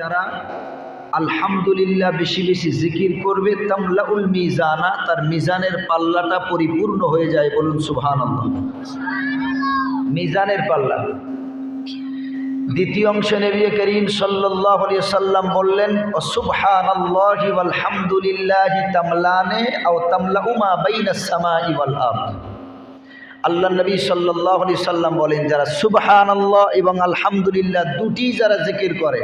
যারা আলহামদুলিল্লাহ বেশি বেশি জিকির করবে, তামলাউল মিজানা, তার মিজানের পাল্লাটা পরিপূর্ণ হয়ে যায় বলুন সুবহান মিজানের পাল্লা। দ্বিতীয় অংশে নবী করিম সাল্লাম বললেন সামা আল্লাহ নবী সাল্লাহ সাল্লাম বলেন, যারা সুবহান আল্লাহ এবং আলহামদুলিল্লাহ দুটি যারা জিকির করে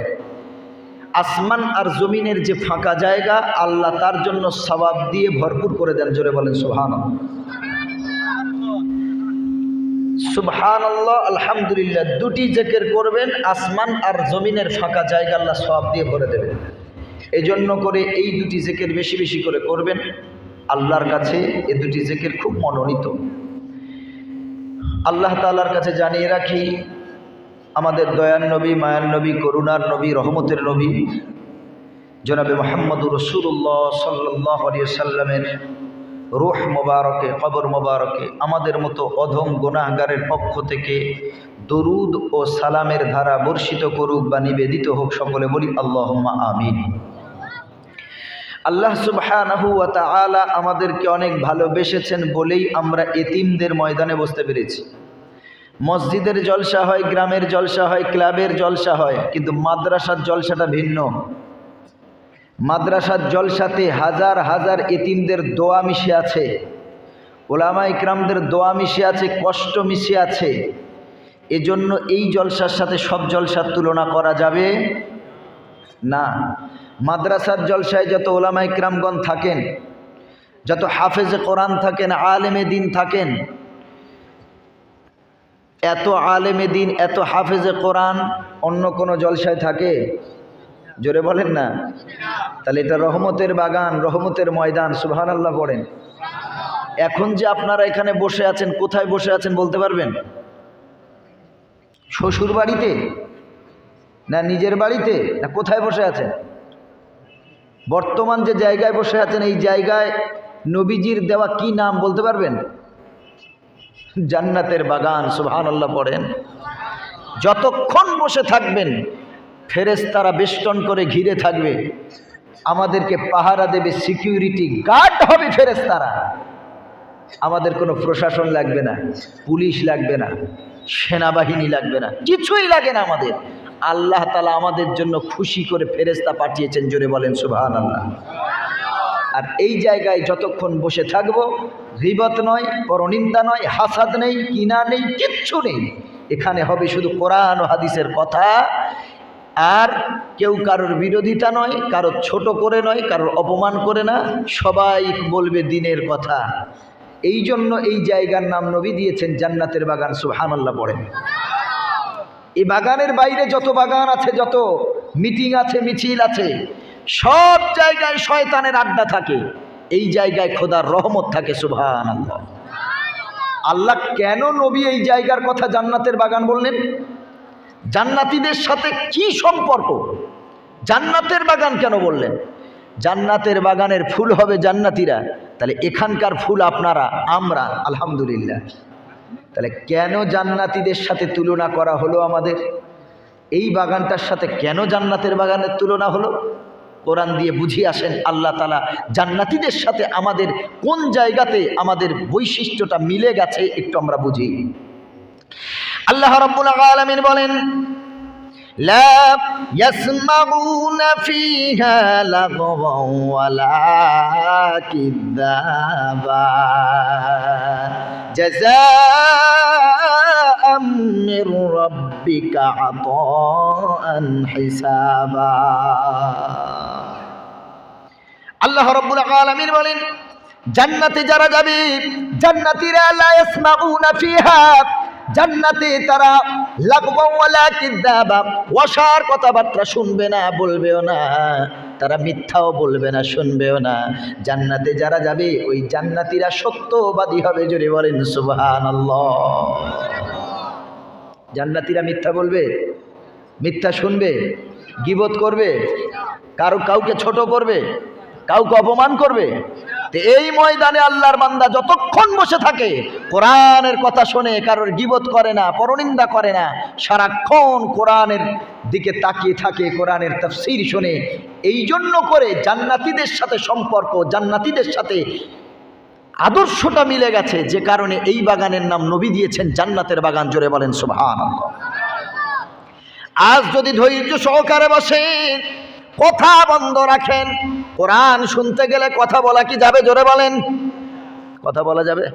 আসমান আর জমিনের যে ফাঁকা জায়গা, আল্লাহ তার জন্য সবাব দিয়ে ভরপুর করে দেন, জোরে বলেন সুবহান সুবহান আল্লাহ আলহামদুলিল্লাহ, দুটি জেকের করবেন, আসমান আর জমিনের ফাঁকা জায়গা আল্লাহ সবাব দিয়ে ভরে দেবেন। এই জন্য করে এই দুটি জেকের বেশি বেশি করে করবেন। আল্লাহর কাছে এ দুটি জেকের খুব মনোনীত। আল্লাহ তালার কাছে জানিয়ে রাখি আমাদের দয়ার নবী, মায়ার নবী, করুণার নবী, রহমতের নবী। জনাবে মোহাম্মদুর রসুল্লাহ সাল্লাহ সাল্লামের রুহ মোবারকে, কবর মোবারকে, আমাদের মতো অধম গুনাহগারের পক্ষ থেকে দরুদ ও সালামের ধারা বর্ষিত করুক বা নিবেদিত হোক সকলে বলি আল্লাহ আমিন। আল্লাহ সুবহানাহু ওয়া আমাদেরকে অনেক ভালোবেসেছেন বলেই আমরা এতিমদের ময়দানে বসতে পেরেছি। মসজিদের জলসা হয়, গ্রামের জলসা হয়, ক্লাবের জলসা হয়, কিন্তু মাদ্রাসার জলসাটা ভিন্ন। মাদ্রাসার জলসাতে হাজার হাজার এতিমদের দোয়া মিশে আছে। ওলামা ইকরামদের দোয়া মিশে আছে, কষ্ট মিশে আছে। এজন্য এই জলসার সাথে সব জলসার তুলনা করা যাবে না। মাদ্রাসার জলসায় যত ওলামা ইকরামগণ থাকেন, যত হাফেজে কোরআন থাকেন, আলেমে দিন থাকেন এত আলেমে দিন, এত হাফেজে কোরআন, অন্য কোনো জলসায় থাকে? জোরে বলেন না। তাহলে এটা রহমতের বাগান, রহমতের ময়দান সুবহান আল্লাহ পড়েন। এখন যে আপনারা এখানে বসে আছেন, কোথায় বসে আছেন বলতে পারবেন? শ্বশুর বাড়িতে? না নিজের বাড়িতে? না কোথায় বসে আছেন? বর্তমান যে জায়গায় বসে আছেন, এই জায়গায় নবীজির দেওয়া কি নাম বলতে পারবেন? জান্নাতের বাগান সুবহান আল্লাহ পড়েন। যতক্ষণ বসে থাকবেন, ফেরেশতারা বেষ্টন করে ঘিরে থাকবে। আমাদেরকে পাহারা দেবে, সিকিউরিটি গার্ড হবে ফেরেশতারা। আমাদের কোনো প্রশাসন লাগবে না, পুলিশ লাগবে না, সেনাবাহিনী লাগবে না, কিছুই লাগে না আমাদের। আল্লাহ তালা আমাদের জন্য খুশি করে ফেরেস্তা পাঠিয়েছেন, জোরে বলেন সুবাহান আল্লাহ আর এই জায়গায় যতক্ষণ বসে থাকব রিবত নয়, পরনিন্দা নয়, হাসাদ নেই, কিনা নেই, কিচ্ছু নেই। এখানে হবে শুধু কোরআন হাদিসের কথা। আর কেউ কারোর বিরোধিতা নয়, কারোর ছোট করে নয়, কারোর অপমান করে না, সবাই বলবে দিনের কথা। এই জন্য এই জায়গার নাম নবী দিয়েছেন জান্নাতের বাগান সুহান আল্লাহ পড়েন। এই বাগানের বাইরে যত বাগান আছে, যত মিটিং আছে, মিছিল আছে সব জায়গায় শয়তানের আড্ডা থাকে। এই জায়গায় খোদার রহমত থাকে সুবহান আল্লাহ আল্লাহ কেন নবী এই জায়গার কথা জান্নাতের বাগান বললেন? জান্নাতীদের সাথে কি সম্পর্ক? জান্নাতের বাগান কেন বললেন? জান্নাতের বাগানের ফুল হবে জান্নাতিরা। তাহলে এখানকার ফুল আপনারা, আমরা, আলহামদুলিল্লাহ। তাহলে কেন জান্নাতিদের সাথে তুলনা করা হলো আমাদের? এই বাগানটার সাথে কেন জান্নাতের বাগানের তুলনা হলো? কোরআন দিয়ে বুঝিয়ে আসেন আল্লাহ তালা জান্নাতিদের সাথে আমাদের কোন জায়গাতে আমাদের বৈশিষ্ট্যটা মিলে গেছে একটু আমরা বুঝি আল্লাহ রব্বুল আলমিন বলেন لا يسمعون فيها لغوا ولا كذابا جزاء من ربك عطاء حسابا আল্লাহ রব্বুল আলামিন বলেন, জান্নাতে যারা যাবে, জান্নাতীরা লা ইয়াসমাউনা ফিহা, জান্নাতে তারা লাগবাওয়ালা কিদ্দাবা ওয়াসার কথাবার্তা শুনবে না, বলবেও না, তারা মিথ্যাও বলবে না, শুনবেও না। জান্নাতে যারা যাবে, ওই জান্নাতীরা সত্যবাদী হবে, জোরে বলেন, সুবহানাল্লাহ। জান্নাতীরা মিথ্যা বলবে, মিথ্যা শুনবে, গিবত করবে, কারও কাউকে ছোট করবে কাউকে অপমান করবে? এই ময়দানে আল্লাহর বান্দা যতক্ষণ বসে থাকে, কোরআনের কথা শোনে কারোর গিবত করে না, পরনিন্দা করে না, সারাক্ষণ কোরআনের দিকে তাকিয়ে থাকে, কোরআনের তফসির শোনে। এই জন্য করে জান্নাতিদের সাথে সম্পর্ক, জান্নাতিদের সাথে আদর্শটা মিলে গেছে, যে কারণে এই বাগানের নাম নবী দিয়েছেন, জান্নাতের বাগান জোরে বলেন সুবহান আজ যদি ধৈর্য সহকারে বসেন কথা বন্ধ রাখেন। কোরআন শুনতে গেলে কথা বলা কি যাবে? জোরে বলেন। কথা বলা যাবে?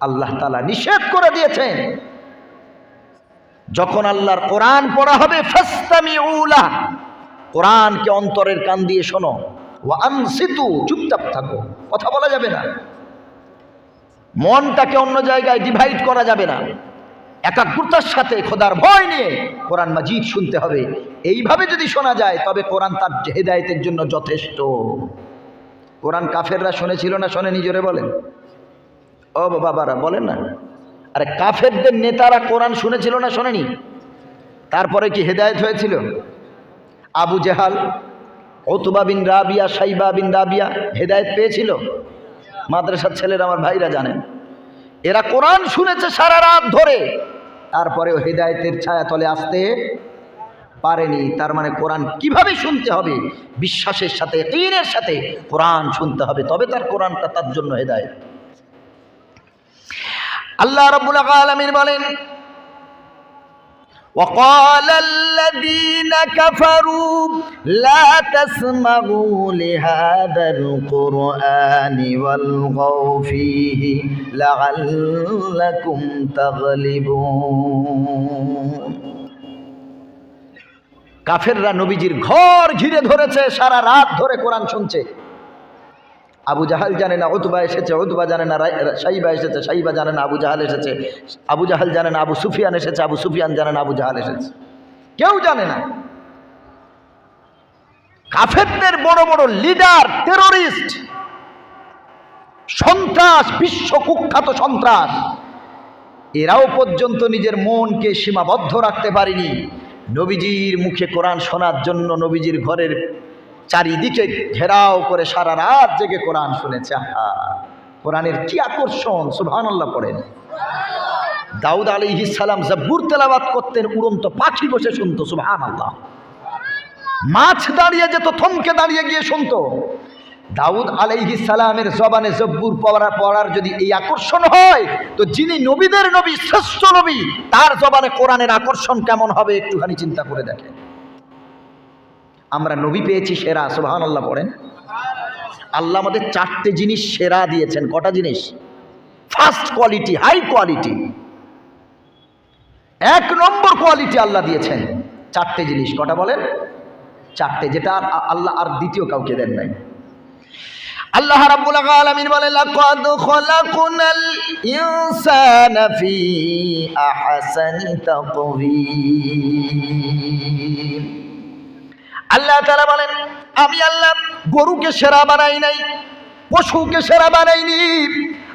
আল্লাহ তালা নিষেধ করে দিয়েছেন। যখন আল্লাহর কোরআন পড়া হবে ফাস্তামি উলা কোরআনকে অন্তরের কান দিয়ে শোনো। আনসিতু চুপচাপ থাকো। কথা বলা যাবে না। মনটাকে অন্য জায়গায় ডিভাইড করা যাবে না। একাগ্রতার সাথে খোদার ভয় নিয়ে কোরআন মাজিদ শুনতে হবে। এইভাবে যদি শোনা যায়, তবে কোরআন তার হেদায়তের জন্য যথেষ্ট। কোরআন কাফেররা শুনেছিল না শোনে নিজরে বলেন। ও বাবারা, বলেন না। আরে কাফেরদের নেতারা কোরআন শুনেছিল না শোনেনি? তারপরে কি হেদায়েত হয়েছিল? আবু জেহাল ওতুবা বিন রাবিয়া, সাইবা বিন রাবিয়া হেদায়েত পেয়েছিল? মাদ্রাসার ছেলেরা আমার ভাইরা জানেন। এরা কোরআন শুনেছে সারা রাত ধরে। তারপরেও হেদায়েতের ছায়া তলে আসতে পারেনি। তার মানে কোরআন কীভাবে শুনতে হবে? বিশ্বাসের সাথে তিনের সাথে কোরআন শুনতে হবে। তবে তার কোরআনটা তার জন্য হেদায়েত। আল্লাহ রবুল্লা আলমিন বলেন وقال الذين كفروا لا تسمعوا لهذا القرآن والغوا فيه لعلكم تغلبون কাফেররা নবীজির ঘর ঘিরে ধরেছে সারা রাত ধরে কোরআন শুনছে আবু জাহাল জানে না, উতবা এসেছে, উতবা জানে না সাইবা এসেছে, সাইবা জানে না, আবু জাহাল এসেছে, আবু জাহাল জানে না, আবু সুফিয়ান এসেছে, আবু সুফিয়ান জানে না, আবু জাহাল এসেছে। কেউ জানে না। কাফেরদের বড় বড় লিডার টেরোরিস্ট সন্ত্রাস, বিশ্ব কুখ্যাত সন্ত্রাস, এরাও পর্যন্ত নিজের মনকে সীমাবদ্ধ রাখতে পারেনি। নবীজির মুখে কোরআন শোনার জন্য নবীজির ঘরের চারিদিকে ঘেরাও করে সারা রাত জেগে কোরআন শুনেছে। আহা, কোরআনের কি আকর্ষণ, সুবহানাল্লাহ পড়েন। দাউদ আলী সালাম জব্বুর তেলাবাত করতেন, উড়ন্ত পাখি বসে শুনতো সুবহান আল্লাহ মাছ দাঁড়িয়ে যেত, থমকে দাঁড়িয়ে গিয়ে শুনতো। দাউদ আলাইহি সালামের জবানে জব্বুর পড়া পড়ার যদি এই আকর্ষণ হয়, তো যিনি নবীদের নবী, শ্রেষ্ঠ নবী, তার জবানে কোরআনের আকর্ষণ কেমন হবে, একটুখানি চিন্তা করে দেখেন। আমরা নবী পেয়েছি সেরা সুবহান আল্লাহ পড়েন। আল্লাহ আমাদের চারটে জিনিস সেরা দিয়েছেন। কটা জিনিস? ফার্স্ট কোয়ালিটি হাই কোয়ালিটি এক নম্বর কোয়ালিটি আল্লাহ দিয়েছেন। চারটে জিনিস। কটা বলেন? চারটে। যেটা আর আল্লাহ আর দ্বিতীয় কাউকে দেন নাই। আল্লাহ রাব্বুল আল্লাহ তাআলা বলেন, আমি আল্লাহ গরুকে সেরা বানাই নাই, পশুকে সেরা বানাইনি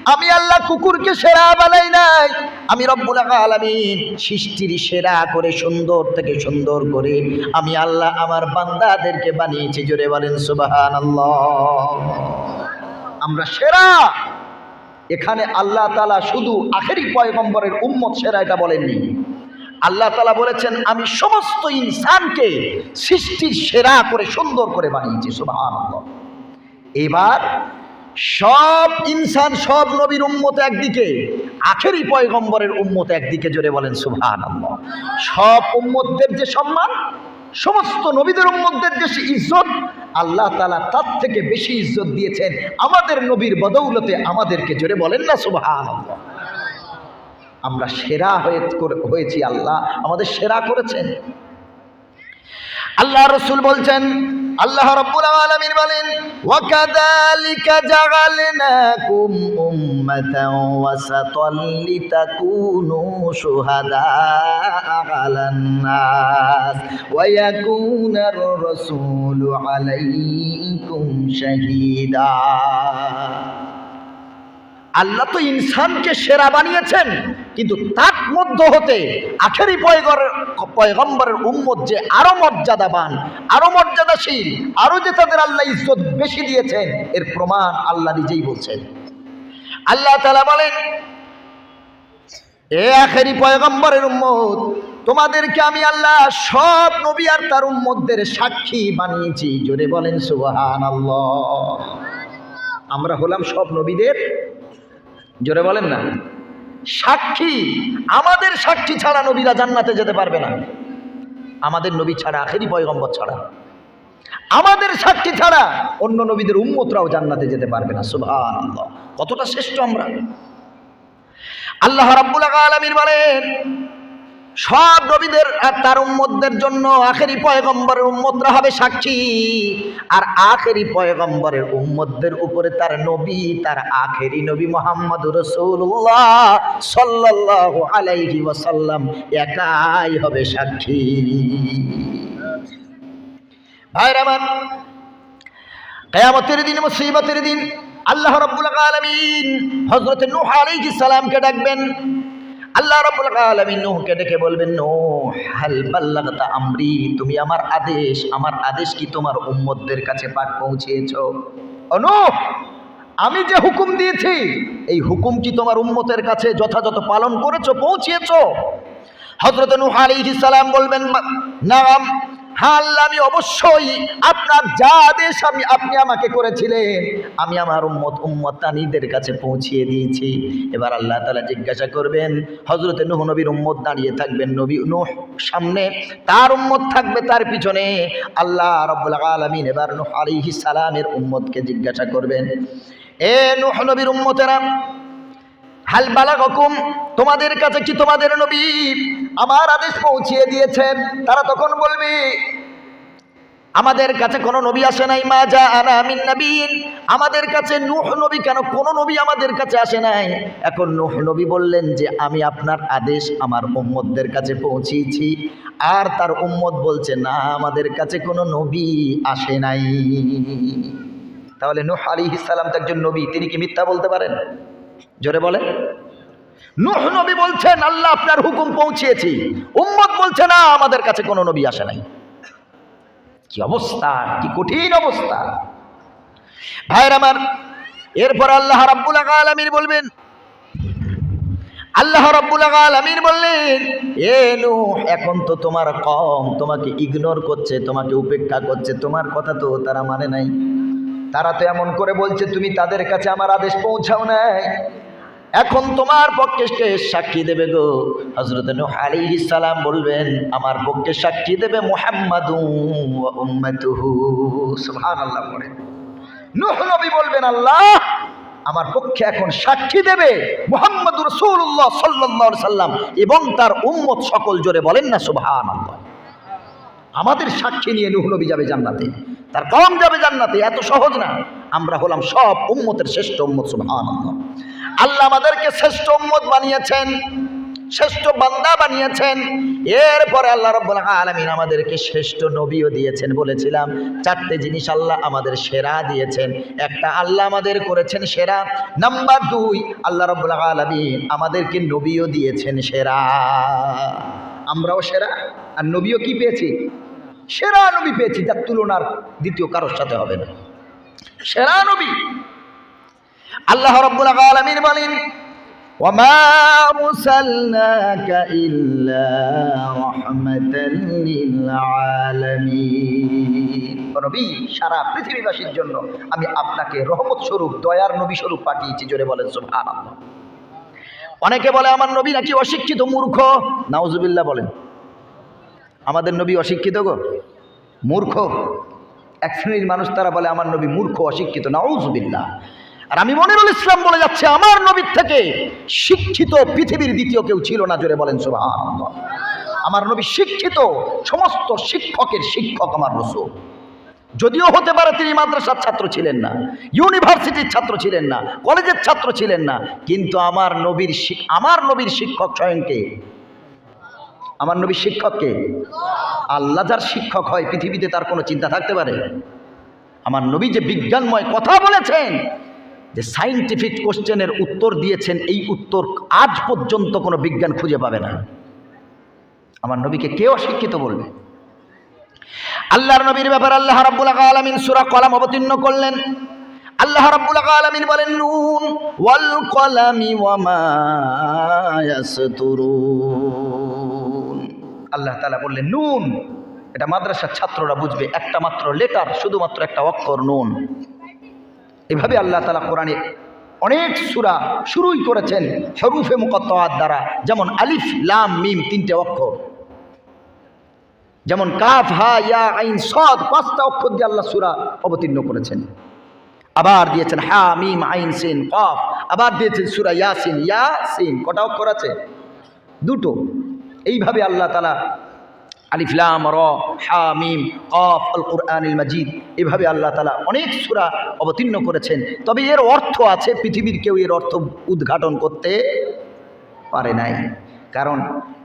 আমি আল্লাহ কুকুরকে সেরা বানাই নাই। আমি রব্বুল আলামিন সৃষ্টির সেরা করে সুন্দর থেকে সুন্দর করে আমি আল্লাহ আমার বান্দাদেরকে বানিয়েছি। জোরে বলেন, সুবহানাল্লাহ। আমরা সেরা। এখানে আল্লাহ তালা শুধু আখেরি পয়গম্বরের উম্মত সেরা এটা বলেননি। আল্লাহ তালা বলেছেন, আমি সমস্ত ইনসানকে সৃষ্টির সেরা করে, সুন্দর করে বানিয়েছি সুবাহান এবার সব ইনসান, সব নবীর উম্মত একদিকে, আখেরি পয়গম্বরের উম্মত একদিকে, জোরে বলেন সুবহান সব উম্মতদের যে সম্মান, সমস্ত নবীদের উম্মতদের যে ইজ্জত, আল্লাহ তালা তার থেকে বেশি ইজ্জত দিয়েছেন, আমাদের নবীর বদৌলতে আমাদেরকে, জোরে বলেন না সুবহান আমরা সেরা হয়ে হয়েছি আল্লাহ। আমাদের সেরা করেছেন। আল্লাহ রসুল বলছেন, আল্লাহ রব্বুল আলামিন বলেন, ওয়াকাযালিকা জাগালনাকুম উম্মাতাও ওয়াসাতাল লিতাকুনু শুহাদা আলান নাস, ওয়া ইয়াকুনার রাসূলু আলাইকুম শাহীদা। আল্লাহ তো ইনসানকে সেরা বানিয়েছেন, কিন্তু তার মধ্য হতে আখেরি পয়গর পয়গম্বরের উম্মত যে আরও মর্যাদাবান, আরও মর্যাদাশীল, আরও যে তাদের আল্লাহ ইজ্জত বেশি দিয়েছেন, এর প্রমাণ আল্লাহ নিজেই বলছেন। আল্লাহ তালা বলেন, এ আখেরি পয়গম্বরের উম্মত, তোমাদেরকে আমি আল্লাহ সব নবী আর তার উম্মতদের সাক্ষী বানিয়েছি। জোরে বলেন সুবহান আমরা হলাম সব নবীদের জোরে বলেন না। সাক্ষী, আমাদের সাক্ষী ছাড়া নবীরা জান্নাতে যেতে পারবে না। আমাদের নবী ছাড়া, আখেরি পয়গম্বর ছাড়া। আমাদের সাক্ষী ছাড়া অন্য নবীদের উম্মতরাও জান্নাতে যেতে পারবে না। সুভান কতটা শ্রেষ্ঠ আমরা। আল্লাহ রাব্বুল আলমীর বলেন সব নবীদের আর তার উম্মতদের জন্য আখেরি পয়গম্বরের উম্মতরা হবে সাক্ষী। আর আখেরি পয়গম্বরের উম্মতদের উপরে তার নবী, তার আখেরি নবী মোহাম্মদ রসুল্লাহ সাল্লাল্লাহু আলাইহি ওয়াসাল্লাম একাই হবে সাক্ষী। ভাইরা আমার, কেয়ামতের দিন, মুসিবতের দিন আল্লাহ রাব্বুল আলামিন হযরত নূহ সালামকে ডাকবেন। আল্লাহ রাব্বুল আলামিন নূহকে ডেকে বলবেন, নূহ, হাল বাল্লাগতা আমরি, তুমি আমার আদেশ আমার আদেশ কি তোমার উম্মতদের কাছে পাক পৌঁছেছো ও নূহ, আমি যে হুকুম দিয়েছি, এই হুকুম কি তোমার উম্মতের কাছে যথাযথ পালন করেছ পৌঁছেছো হযরত নূহ আলাইহিস সালাম বলবেন নাম হ্যাঁ আমি অবশ্যই আপনার যা আদেশ আমি আপনি আমাকে করেছিলেন। আমি আমার উম্মত উম্মতানিদের কাছে পৌঁছিয়ে দিয়েছি। এবার আল্লাহ তালা জিজ্ঞাসা করবেন হজরতে নুহ নবীর উম্মত দাঁড়িয়ে থাকবেন নবী নুহ সামনে, তার উম্মত থাকবে তার পিছনে। আল্লাহ রব্বুল আলমিন এবার নুহ আলিহি সালামের উম্মতকে জিজ্ঞাসা করবেন, এ নুহ নবীর উম্মতেরা, হাল বালাগকুম? তোমাদের কাছে কি তোমাদের নবী আমার আদেশ পৌঁছিয়ে দিয়েছেন। তারা তখন বলবে, আমাদের কাছে কোনো নবী আসে নাই, মা যা আনা আমিন নবীন আমাদের কাছে নুহ নবী কেন? কোনো নবী আমাদের কাছে আসে নাই। এখন নুহ নবী বললেন যে, আমি আপনার আদেশ আমার উম্মতদের কাছে পৌঁছিয়েছি। আর তার উম্মত বলছে, না, আমাদের কাছে কোনো নবী আসে নাই। তাহলে নুহ আলী ইসালাম তো একজন নবী, তিনি কি মিথ্যা বলতে পারেন? জোরে বলে নুহ নবী বলছেন, আল্লাহ আপনার হুকুম পৌঁছিয়েছি উম্মত বলছে, না, আমাদের কাছে কোনো নবী আসে নাই। কি অবস্থা? কি কঠিন অবস্থা। ভাইয়ের আমার, এরপর আল্লাহ রাব্বুল আলামিন বলবেন, আল্লাহ রাব্বুল আলামিন বললেন, এ নূহ, এখন তো তোমার কম, তোমাকে ইগনোর করছে, তোমাকে উপেক্ষা করছে, তোমার কথা তো তারা মানে নাই। তারা তো এমন করে বলছে, তুমি তাদের কাছে আমার আদেশ পৌঁছাও নাই। এখন তোমার পক্ষে সাক্ষী দেবে গো। হজরত আলাইহিস সালাম বলবেন, আমার পক্ষে সাক্ষী দেবে মুহাম্মাদু নবী বলবেন, আল্লাহ, আমার পক্ষে এখন সাক্ষী দেবে মুহাম্মদ রাসূলুল্লাহ সাল্লাল্লাহু আলাইহি সাল্লাম এবং তার উম্মত সকল জোরে বলেন না, সুবহানাল্লাহ। আমাদের সাক্ষী নিয়ে নূহ নবী যাবে জান্নাতে। তার কম যাবে জান্নাতে, এত সহজ না। আমরা হলাম সব উম্মতের শ্রেষ্ঠ উম্মত, সুবহানাল্লাহ। আল্লাহ আমাদেরকে শ্রেষ্ঠ উম্মত বানিয়েছেন, শ্রেষ্ঠ বান্দা বানিয়েছেন। এরপরে আল্লাহ রব্বুল আলমিন আমাদেরকে শ্রেষ্ঠ নবীও দিয়েছেন বলেছিলাম। চারটে জিনিস আল্লাহ আমাদের সেরা দিয়েছেন। একটা, আল্লাহ আমাদের করেছেন সেরা। নাম্বার দুই, আল্লাহ রব্বুল আলমিন আমাদেরকে নবীও দিয়েছেন সেরা। আমরাও সেরা, আর নবীও কি পেয়েছি? সেরা নবী পেয়েছি, যার তুলনার দ্বিতীয় কারোর সাথে হবে না। সেরা নবী আল্লাহ রব্বুল আলামিন বলেন মুসালনাকা ইল্লা রাহমাতাল লিল নবী, সারা পৃথিবীবাসীর জন্য আমি আপনাকে রহমত স্বরূপ দয়ার নবী স্বরূপ পাঠিয়েছি, জোরে বলেন সুবহানাল্লাহ। অনেকে বলে, আমার নবী নাকি অশিক্ষিত মূর্খ? নাউজুবিল্লাহ বলেন। আমাদের নবী অশিক্ষিত গো, মূর্খ। এক শ্রেণির মানুষ তারা বলে, আমার নবী মূর্খ, অশিক্ষিত। নাউজুবিল্লাহ। আর আমি মনিরুল ইসলাম বলে যাচ্ছে, আমার নবীর থেকে শিক্ষিত পৃথিবীর দ্বিতীয় কেউ ছিল না, জোরে বলেন সুবহানাল্লাহ। আমার নবী শিক্ষিত, সমস্ত শিক্ষকের শিক্ষক আমার রসুল। যদিও হতে পারে তিনি মাদ্রাসার ছাত্র ছিলেন না, ইউনিভার্সিটির ছাত্র ছিলেন না, কলেজের ছাত্র ছিলেন না, কিন্তু আমার নবীর আমার নবীর শিক্ষক স্বয়ংকে আমার নবীর শিক্ষককে আল্লাহ যার শিক্ষক হয়, পৃথিবীতে তার কোনো চিন্তা থাকতে পারে? আমার নবী যে বিজ্ঞানময় কথা বলেছেন যে সাইন্টিফিক কোশ্চেনের উত্তর দিয়েছেন, এই উত্তর আজ পর্যন্ত কোনো বিজ্ঞান খুঁজে পাবে না। আমার নবীকে কে অশিক্ষিত বলবে? আল্লাহর নবীর ব্যাপার আল্লাহ রাব্বুল আলামিন সূরা কলাম অবতীর্ণ করলেন। আল্লাহ রাব্বুল আলামিন বলেন, নুন ওয়াল কলামি ওয়া মা ইয়াসতুরুন। আল্লাহ তাআলা বললেন, নুন। এটা মাদ্রাসার ছাত্ররা বুঝবে, একটা মাত্র লেটার শুধুমাত্র একটা অক্ষর নুন। এভাবে আল্লাহ তালা কোরআনে অনেক সুরা শুরুই করেছেন হরুফে মুকত্তাআত দ্বারা। যেমন আলিফ, লাম, মিম তিনটে অক্ষর। যেমন কাফ, হা, ইয়া, আইন, সদ পাঁচটা অক্ষর দিয়ে আল্লাহ সুরা অবতীর্ণ করেছেন। আবার দিয়েছেন হা, মিম, আইন, সিন, কফ। আবার দিয়েছেন সূরা ইয়াসিন ইয়াসিন, কটা অক্ষর আছে? দুটো। এইভাবে আল্লাহ তাআলা আলিফ, লাম, র, হা কফ, আল কোরআনিল মাজিদ। এভাবে আল্লাহ তালা অনেক সূরা অবতীর্ণ করেছেন। তবে এর অর্থ আছে, পৃথিবীর কেউ এর অর্থ উদ্ঘাটন করতে পারে নাই। কারণ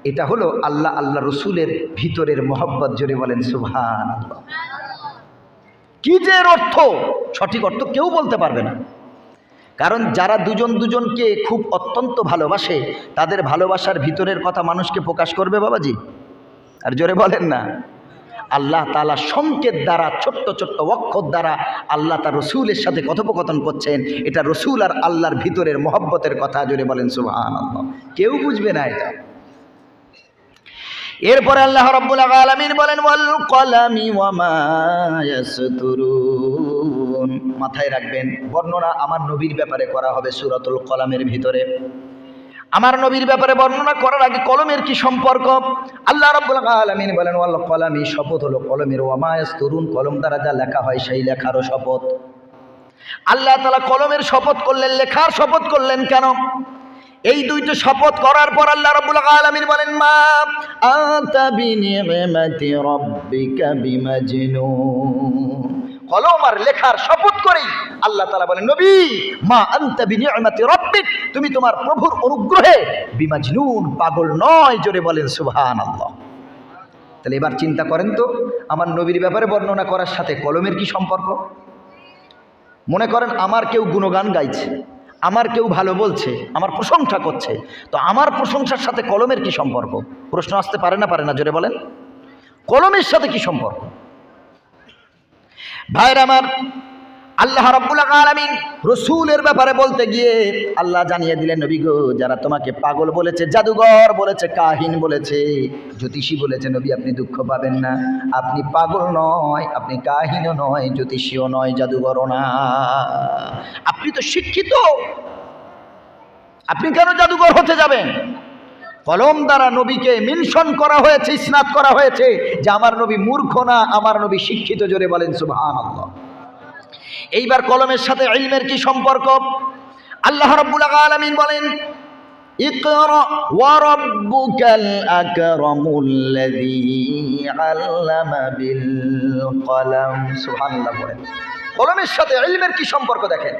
এটা হলো আল্লাহ আল্লাহ রসুলের ভিতরের মহব্বত, জোরে বলেন সুভান কি যে এর অর্থ? সঠিক অর্থ কেউ বলতে পারবে না। কারণ যারা দুজন দুজনকে খুব অত্যন্ত ভালোবাসে, তাদের ভালোবাসার ভিতরের কথা মানুষকে প্রকাশ করবে বাবাজি? আর জোরে বলেন না। আল্লাহ তালা সংকেত দ্বারা, ছোট্ট ছোট্ট অক্ষর দ্বারা আল্লাহ তার রসুলের সাথে কথোপকথন করছেন। এটা রসুল আর আল্লাহর ভিতরের মহব্বতের কথা, জোরে বলেন সুবাহ কেউ বুঝবে না এটা। এরপরে আল্লাহ রব্বুল আলামিন বলেন মাথায় রাখবেন, বর্ণনা আমার নবীর ব্যাপারে করা হবে সূরাতুল কলামের ভিতরে। আমার নবীর ব্যাপারে বর্ণনা করার আগে কলমের কি সম্পর্ক? আল্লাহ রাব্বুল আলামিন বলেন, ওয়াল কলামি শপথ হলো কলমের, ওয়া মা ইয়াসতুরুন কলম দ্বারা যা লেখা হয় সেই লেখারও শপথ। আল্লাহ তালা কলমের শপথ করলেন, লেখার শপথ করলেন কেন? এই দুইটা শপথ করার পর আল্লাহ রাব্বুল আলামিন বলেন, মা আতা বিনিমাতি রাব্বিকা বিমাজনুন কলম আর লেখার শপথ করেই আল্লাহ তালা বলেন, নবী, মা আনতা রাব্বিক। তুমি তোমার প্রভুর অনুগ্রহে বিমাজনুন, পাগল নয়, জোরে বলেন, সুবহানাল্লাহ। তাহলে এবার চিন্তা করেন তো, আমার নবীর ব্যাপারে বর্ণনা করার সাথে কলমের কি সম্পর্ক? মনে করেন, আমার কেউ গুণগান গাইছে, আমার কেউ ভালো বলছে, আমার প্রশংসা করছে, তো আমার প্রশংসার সাথে কলমের কি সম্পর্ক? প্রশ্ন আসতে পারে না পারে না, জোরে বলেন। কলমের সাথে কি সম্পর্ক? ভাইর আমার, আল্লাহ রাব্বুল আলামিন রসুলের ব্যাপারে বলতে গিয়ে আল্লাহ জানিয়ে দিলেন, নবী গো, যারা তোমাকে পাগল বলেছে, জাদুঘর বলেছে, কাহিন বলেছে, জ্যোতিষী বলেছে, নবী, আপনি দুঃখ পাবেন না। আপনি পাগল নয়, আপনি কাহিনও নয়, জ্যোতিষীও নয়, জাদুঘরও না। আপনি তো শিক্ষিত। আপনি কেন জাদুঘর হতে যাবেন? কলম দ্বারা নবীকে মেনশন করা হয়েছে স্নাত করা হয়েছে যে আমার নবী মূর্খ না, আমার নবী শিক্ষিত জোরে বলেন সুবহানাল্লাহ। এইবার কলমের সাথে ইলমের কি সম্পর্ক? আল্লাহ রাব্বুল আলামিন বলেন বলেন। কলমের সাথে কি সম্পর্ক দেখেন?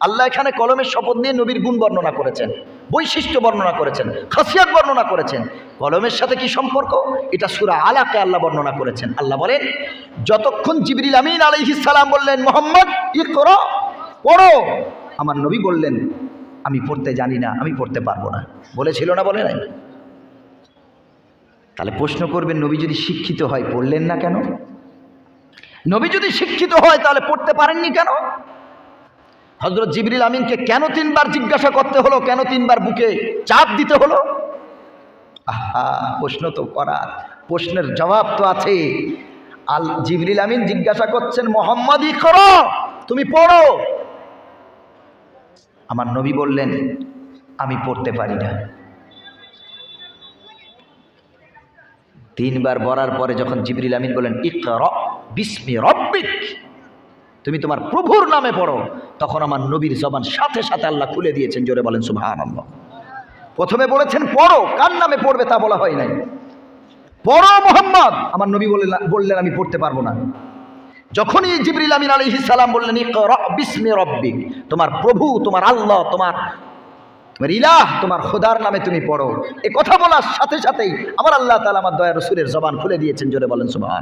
আল্লাহ এখানে কলমের শপথ নিয়ে নবীর গুণ বর্ণনা করেছেন। বৈশিষ্ট্য বর্ণনা করেছেন, খাসিয়াত বর্ণনা করেছেন। কলমের সাথে কি সম্পর্ক? এটা সুরা আলাকে আল্লাহ বর্ণনা করেছেন। আল্লাহ বলেন, যতক্ষণ জিবরিল আমিন সালাম বললেন, মোহাম্মদ ই করো পড়ো। আমার নবী বললেন, আমি পড়তে জানি না, আমি পড়তে পারব না। বলেছিল না, বলে নাই? তাহলে প্রশ্ন করবেন, নবী যদি শিক্ষিত হয়, পড়লেন না কেন? নবী যদি শিক্ষিত হয়, তাহলে পড়তে পারেননি কেন? হজরত জিবরিল আমিনকে কেন তিনবার জিজ্ঞাসা করতে হলো? কেন তিনবার বুকে চাপ দিতে হলো? আহা, প্রশ্ন তো করার। প্রশ্নের জবাব তো আছে। আল জিবরিল আমিন জিজ্ঞাসা করছেন, মোহাম্মদ করো তুমি পড়ো। আমার নবী বললেন, আমি পড়তে পারি না। তিনবার বলার পরে যখন জিবরিল আমিন বলেন ইকর, বিস্মি রব্বিক। তুমি তোমার প্রভুর নামে পড়ো। তখন আমার নবীর জবান সাথে সাথে আল্লাহ খুলে দিয়েছেন, জোরে বলেন সুভান প্রথমে বলেছেন, পড়ো। কার নামে পড়বে তা বলা হয় নাই। পড়ো মোহাম্মদ। আমার নবী বললেন বললেন, আমি পড়তে পারব না। যখনই জিবরিল আমিন আলী সালাম বললেন বিস্মি রব্বিক। তোমার প্রভু, তোমার আল্লাহ, তোমার তোমার ইলাহ, তোমার খোদার নামে তুমি পড়ো। এ কথা বলার সাথে সাথেই আমার আল্লাহ তালা আমার দয়া রসুলের জবান খুলে দিয়েছেন, জোরে বলেন সুবাহ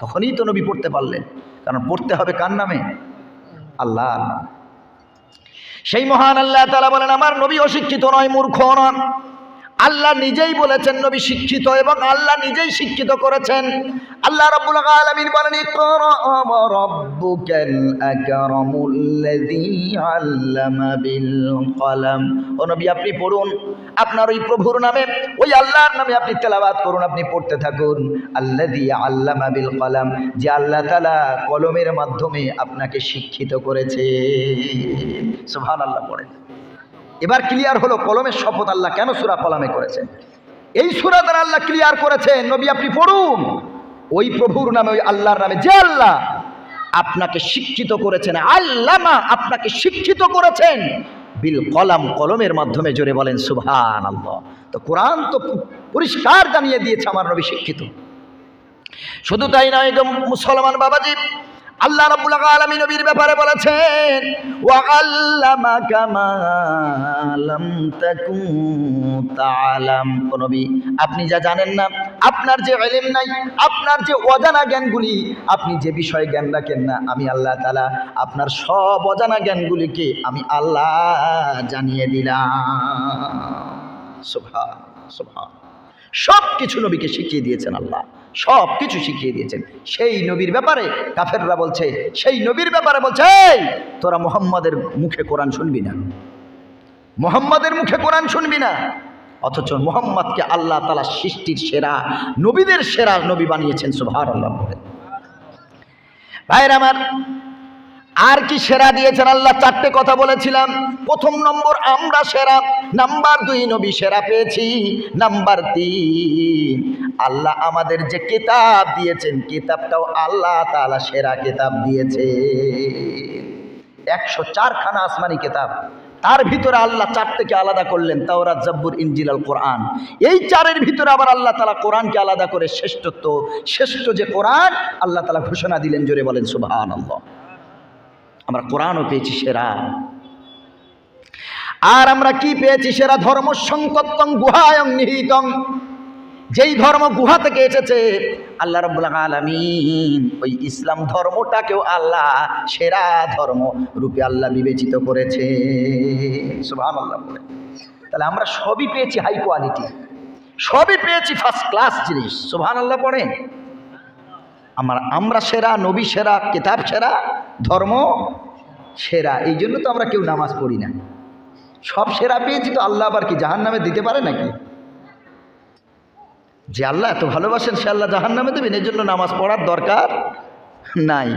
তখনই তো নবী পড়তে পারলেন। কারণ পড়তে হবে কার নামে? আল্লাহ সেই মহান আল্লাহ তালা বলেন, আমার নবী অশিক্ষিত নয়, মূর্খ নন। আল্লাহ নিজেই বলেছেন নবী শিক্ষিত এবং আল্লাহ নিজেই শিক্ষিত করেছেন। আল্লাহ রাব্বুল আলামিন বলেন কলম। ও নবী, আপনি পড়ুন। আপনার ওই প্রভুর নামে, ওই আল্লাহর নামে আপনি তেলাওয়াত করুন, আপনি পড়তে থাকুন। আল্লাযী আল্লামা বিল কলম, যে আল্লাহ তাআলা কলমের মাধ্যমে আপনাকে শিক্ষিত করেছে। সুবহানাল্লাহ, পড়েন। এবার ক্লিয়ার হলো, কলমের শপথ আল্লাহ কেন সুরা কলামে করেছেন? এই সুরা দ্বারা আল্লাহ ক্লিয়ার করেছেন, নবী আপনি পড়ুন। ওই প্রভুর নামে, ওই আল্লাহর নামে, যে আল্লাহ আপনাকে শিক্ষিত করেছেন, আল্লামা আপনাকে শিক্ষিত করেছেন, বিল কলাম কলমের মাধ্যমে জোরে বলেন সুভান আল্লাহ তো কোরআন তো পরিষ্কার জানিয়ে দিয়েছে আমার নবী শিক্ষিত। শুধু তাই নয় মুসলমান বাবাজি আল্লাহ রাব্বুল আলামিন নবীর ব্যাপারে বলেছেন, ওয়া আল্লামাকা মা তাকুন তাআলাম। নবী, আপনি যা জানেন না, আপনার যে ইলম নাই, আপনার যে অজানা জ্ঞানগুলি, আপনি যে বিষয়ে জ্ঞান রাখেন না, আমি আল্লাহ তাআলা আপনার সব অজানা জ্ঞানগুলিকে আমি আল্লাহ জানিয়ে দিলাম। সুবহান সুবহান। সব কিছু নবীকে শিখিয়ে দিয়েছেন আল্লাহ। সব কিছু শিখিয়ে দিয়েছেন। সেই নবীর ব্যাপারে কাফেররা বলছে সেই নবীর ব্যাপারে বলছে "এই, তোরা মোহাম্মদের মুখে কোরআন শুনবি না। মোহাম্মদের মুখে কোরআন শুনবি না। অথচ মোহাম্মদকে আল্লাহ তালা সৃষ্টির সেরা নবীদের সেরা নবী বানিয়েছেন সুভার আল্লাহ ভাইয়ের আমার আর কি সেরা দিয়েছেন? আল্লাহ চারটে কথা বলেছিলাম। প্রথম নম্বর, আমরা সেরা। নাম্বার দুই, নবী সেরা পেয়েছি। নাম্বার তিন, আল্লাহ আমাদের যে কিতাব দিয়েছেন, কিতাবটাও আল্লাহ তালা সেরা কিতাব দিয়েছে। একশো চারখানা আসমানি কিতাব। তার ভিতরে আল্লাহ চারটেকে আলাদা করলেন, তাওরাত, জব্বুর, ইনজিল, আল কোরআন। এই চারের ভিতরে আবার আল্লাহ তালা কোরআনকে আলাদা করে শ্রেষ্ঠত্ব, শ্রেষ্ঠ যে কোরআন, আল্লাহ তালা ঘোষণা দিলেন, জোরে বলেন সুবাহ আল্লাহ আমরা কোরআনও পেয়েছি সেরা। আর আমরা কি পেয়েছি সেরা? ধর্ম সংকটং গুহায়ং নিহিতং। যেই ধর্ম গুহা থেকে এসেছে, আল্লাহ রব্বুল আলামিন, ওই ইসলাম ধর্মটাকেও আল্লাহ সেরা ধর্ম রূপে আল্লাহ বিবেচিত করেছে। সুবহান আল্লাহ বলে। তাহলে আমরা সবই পেয়েছি হাই কোয়ালিটি সবই পেয়েছি ফার্স্ট ক্লাস জিনিস। সুবহান আল্লাহ পড়েন? আমার আমরা সেরা, নবী সেরা, কিতাব সেরা। ধর্ম সেরা, এই জন্য তো আমরা কেউ নামাজ পড়ি না। সব সেরা পেয়েছি তো আল্লাহ আবার কি জাহান নামে দিতে পারে নাকি? যে আল্লাহ এত ভালোবাসেন সে আল্লাহ জাহান নামে দেবেন এই জন্য নামাজ পড়ার দরকার নাই।